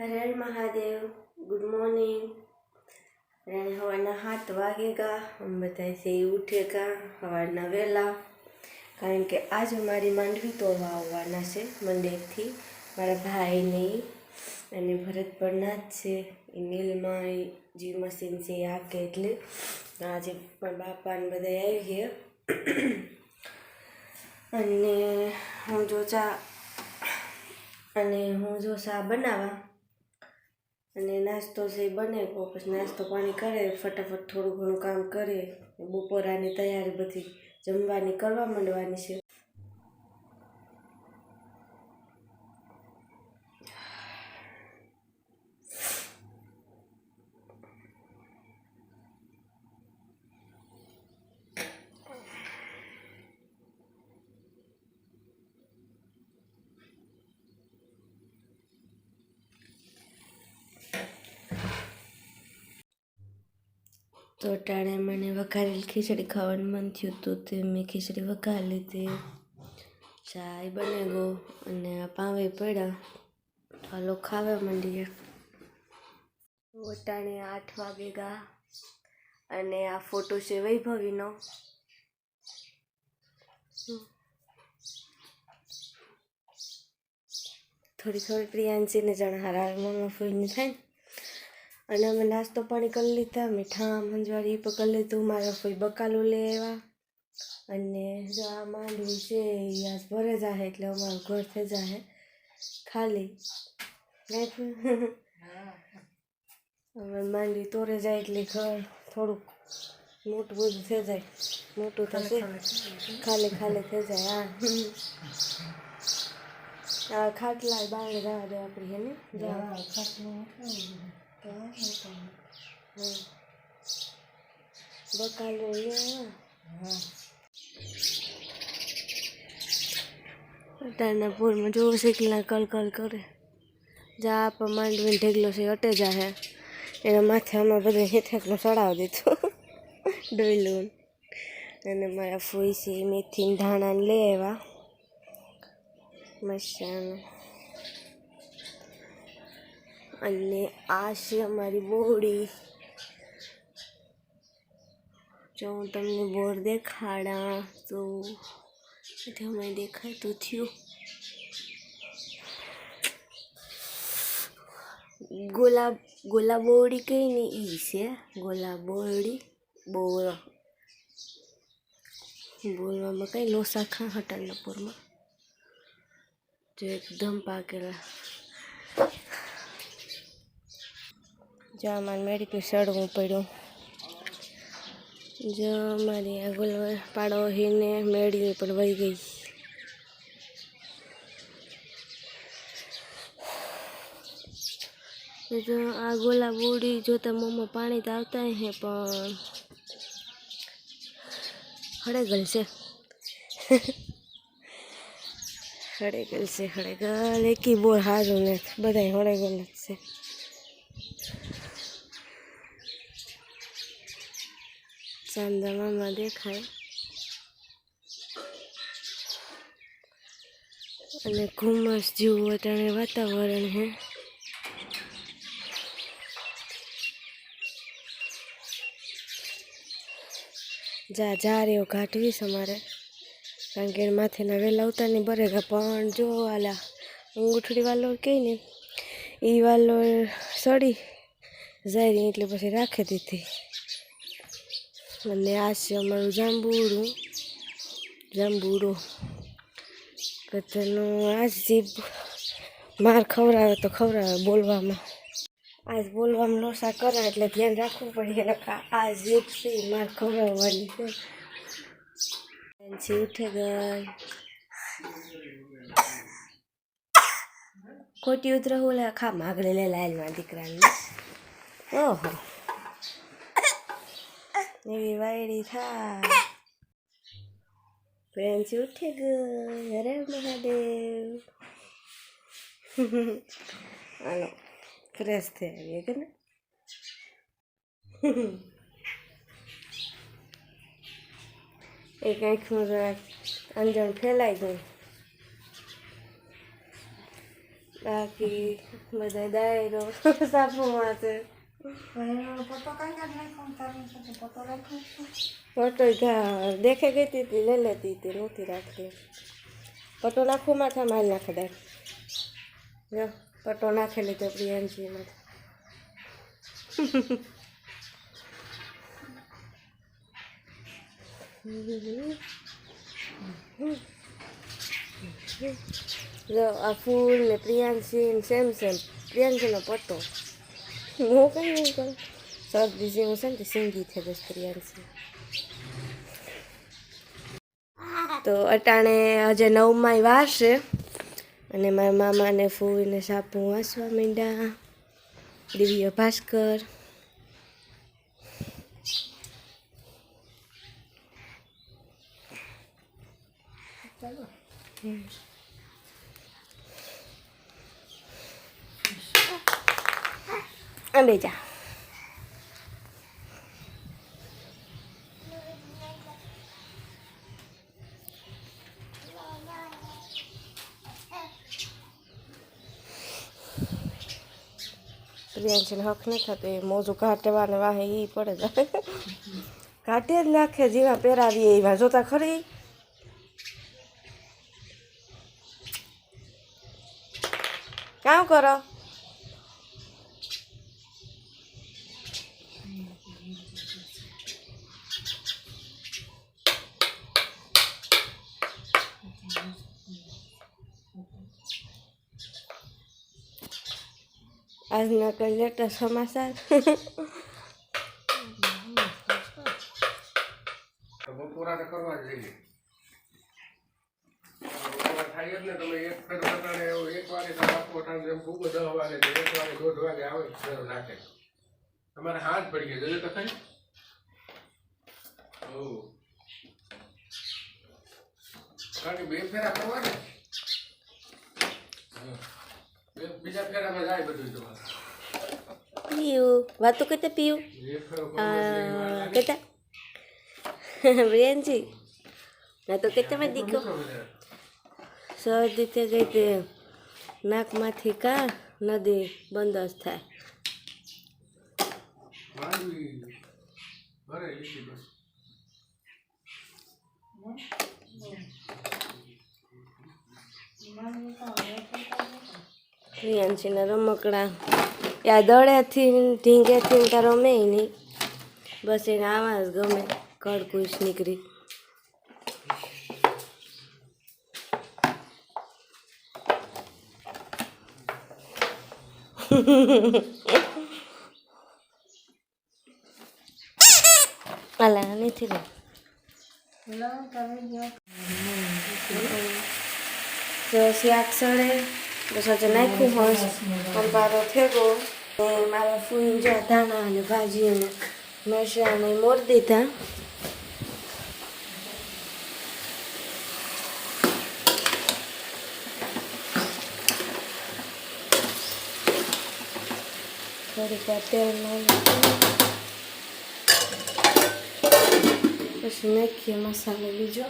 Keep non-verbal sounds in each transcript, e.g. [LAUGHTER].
હર Mahadev, good morning. અને સવારના સાત વાગેગા અમે બધા છે એ ઉઠેગા સવારના વહેલા કારણ કે આજ અમારી માંડવી તોડવા આવવાના છે મંદિરથી મારા ભાઈને અને ભરત પરના જ છે. એ મિલમાં એ જીવ મશીન છે એ હાકે એટલે. આજે મારા બાપા ને બધા આવી ગયા અને હું જો અને હું જો ચા બનાવવા અને નાસ્તો છે એ બનાવ્યો પછી નાસ્તો પાણી કરે, ફટાફટ થોડું ઘણું કામ કરે. બપોરાની તૈયારી બધી જમવાની, કરવા માંડવાની છે. તો ટાણે મને વઘારેલી ખીચડી ખાવાનું મન થયું હતું તે મેં ખીચડી વઘારી લીધી. ચાય બને ગયો અને આ પાવે પડ્યા. હાલો ખાવા માંડીએ. વટાણે આઠ વાગે ગા અને આ ફોટો છે વૈભવીનો. થોડી થોડી પ્રિયાંશીને જણા હારા મમ્મી ફોઈને થાય ને? અને અમે નાસ્તો પાણી કરી લીધા મીઠા મંજવારી પણ કરી લીધું મારા કોઈ બકાલું લઈ આવ્યા. અને જો આ માંડવી છે એ આજ ભરે જાહે એટલે અમારું ઘર થઈ જાહે ખાલી. હવે માંડવી તોરે જાય એટલે ઘર થોડુંક મોટું બધું થઈ જાય. મોટું થશે ખાલી ખાલી. થઈ જાય હા. આ ખાટલા બાર જવા દે આપણી એને બકાલો અટારના પૂરમાં જોવો શીખલા કલ કલ કરે જા, આપ માંડવીને ઢેગલો છે, અટે જાહે એના માથે અમે બધા હેઠેકનો ચડાવી દીધું. ડોયલું. અને મારા ફોઈ છે મેથી ધાણાને લઈ આવ્યા. મસાનું અને આ છે અમારી બોડી. જો હું તમને બોર દેખાડા, તો અમે દેખાતું થયું. ગુલાબ ગોલાબોડી કઈ ને ઈ છે. ગુલાબ બોડી, બોર. બોલવામાં કઈ લોસા ખા હટાલપુરમાં જો એકદમ પાકેલા. જ્યાં મારે સડવું પડ્યું. જો મારી આ ગુલ પાડોહીને મેળવી પણ વહી ગઈ. જો આ ગોલા બોડી જોતા મોંમાં પાણી તો આવતા હે, પણ હળેગલ છે. હળેગલ છે, હળેગલ. એકી બોર હારું ને બધા હળેગલ જ છે. ચાંદા મામા દેખાય અને ઘુમ્મસ જેવું અટાણે વાતાવરણ હે. જા જા રહ્યો ઘાટવી અમારે. કારણ કે માથેના વહેલા ઉતારની બરેગા પણ જો આલા અંગૂઠડી વાલો કહે ને એ વાલો સડી જાય એટલે પછી રાખી દીધી. અને આ છે અમારું જાંબુડું જાંબુડો બધાનું આજ જીભ માર ખવડાવે તો ખવડાવે બોલવામાં આજ બોલવામાં લોસા કરે એટલે ધ્યાન રાખવું પડે એને આ જીભ છે માર ખવડાવવાની છે ઉઠે ગઈ ખોટી ઉતરે લે ખા માગડે લે લાલમાં દીકરાને ઓહો એવી વાયડી થાય ફ્રેન્ડ્સ ઉઠે ગઈ હરે મહાદેવ હાલો ફ્રેશ થઈ આવીએ કે ને એક આંખનું જરાક અંજણ ફેલાઈ ગયું બાકી બધા ડાયરો સાપુમાં છે ઘા દેખે ગઈ હતી તે લઈ લેતી તે નહોતી રાખતી પટો નાખો માથા માલ નાખે દે જો પટો નાખી લીધો પ્રિયાંશી માથે જો આ ફૂલ ને પ્રિયાંશી સેમ સેમ પ્રિયાંશીનો પટ્ટો હું કઈ નહીં કરું શરદી જેવું છે ને સિંગી બસ પ્રિયાંશી તો અટાણે હજે નવમાંય વાર છે અને મારા મામાને ફૂવીને સાપુ વાંચવા માંડ્યા. દિવ્ય ભાસ્કર. અને જા. પ્રિયાંશીને હક નહીં થતો એ મોજું કાઢવાને વાહે એ પડે જાય ઘાટે જ નાખે, જેવા પહેરાવીએ એવા જોતા ખરી? કામ કરો. આજના કઈ લેટેસ્ટ સમાચાર. તો બપોરાને કરવા જઈએ. થાય ને તમે એક એવું એક વાગે તમે આપો ખૂબ દસ વાગે એક વાગે દોઢ વાગે આવે ફેર નાખે તમારે હાથ પડી ગયા જોજો તો ખરી હો કારણ બે ફેરા કરવા ને બીજા ફેરામાં જાય બધું તમારે પીયું. વાતો કહેતા પીયું? કેતા પ્રિયાંશી ના તો કે તમે દીકો મૂકો બધા. તે ગઈ તે નાકમાંથી કા નદી બંધ જ થાય. ભરે બસ. પ્રિયાંશીના રમકડા. યા દડેથી ઢીંગેથી તાર રમે નહીં. બસ એને આવા જ ગમે, કડકુશ નીકળી. અલા નથી રે શાક સડે બસ હજુ નાખ્યું હોશ અંબારો થેગો ને મારા ફૂઈ જો ધાણા અને ભાજી અને મરચાં મોર દીધા થોડીક વાર તેલ નાખી પછી નાખીએ મસાલો બીજો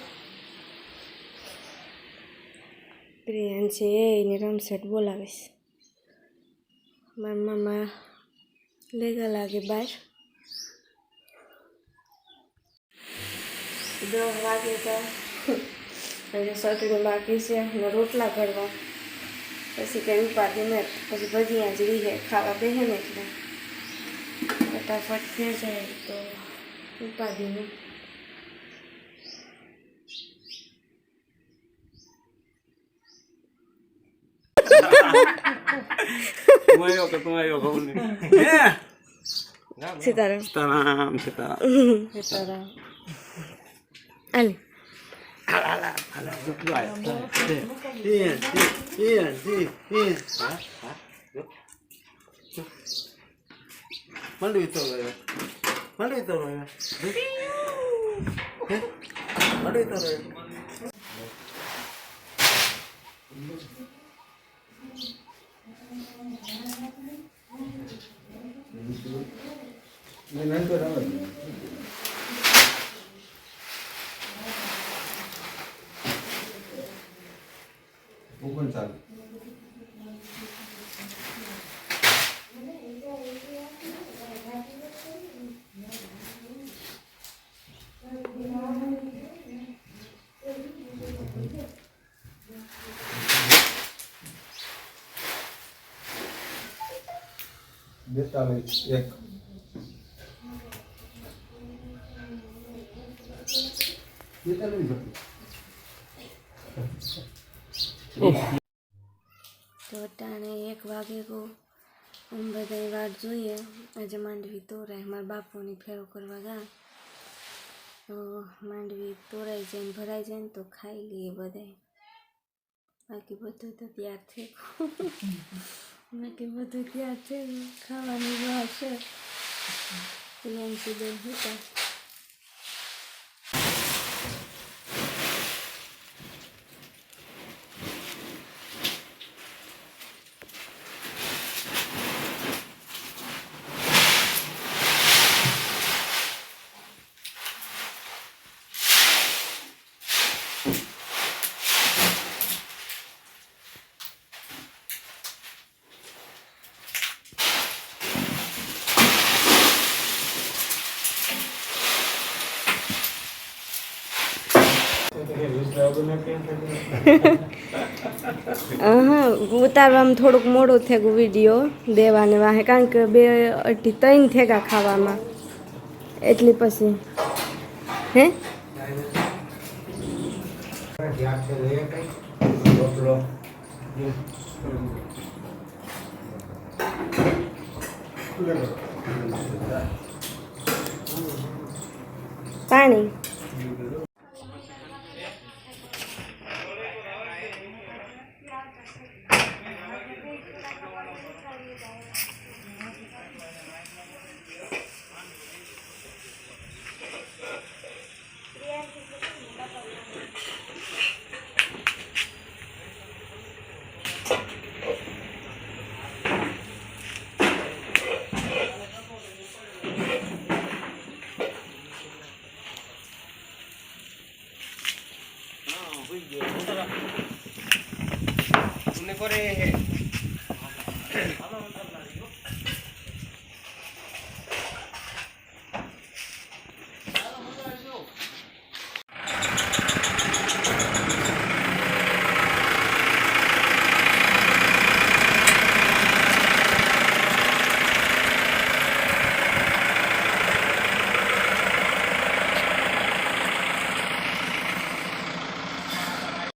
પ્રિયાંશી એને રમસેટ બોલાવીશ મારા મામા લેગા લાગે બહાર દસ વાગે તો હજી સટણી બાકી છે અને રોટલા કરવા પછી કંઈ ઉપાધિ ને પછી ભજીયા જ રીહે ખાવા બેહે ને એટલે ફટાફટ થઈ જાય તો ઉપાધિ નહીં તું આવ્યો કે તું આવ્યો ખબર નહીં હે સીતારામ સીતારામ સીતારામ સીતારામ આલે મંડવી તો ઓપન ચાલુ. બેતાલીસ એક. તો અટાણે એક વાગે કો આમ બધા વાત જોઈએ. આજે માંડવી તોરાય. મારા બાપુની ફેરો કરવા ગયા તો માંડવી તોરાઈ જાય ને ભરાઈ જાય ને તો ખાઈ લઈએ બધાય. બાકી બધું તો તૈયાર છે. બાકી બધું તૈયાર છે. ખાવાની વાત છે. પ્રિયાંશી બેન હતા. [LAUGHS] હા ઉતારવામાં થોડુંક મોડું થયું વીડિયો દેવાને વાહે, કારણ કે બે અઢી ત્રણ થેગા ખાવામાં. એટલી પછી. હે? પાણી?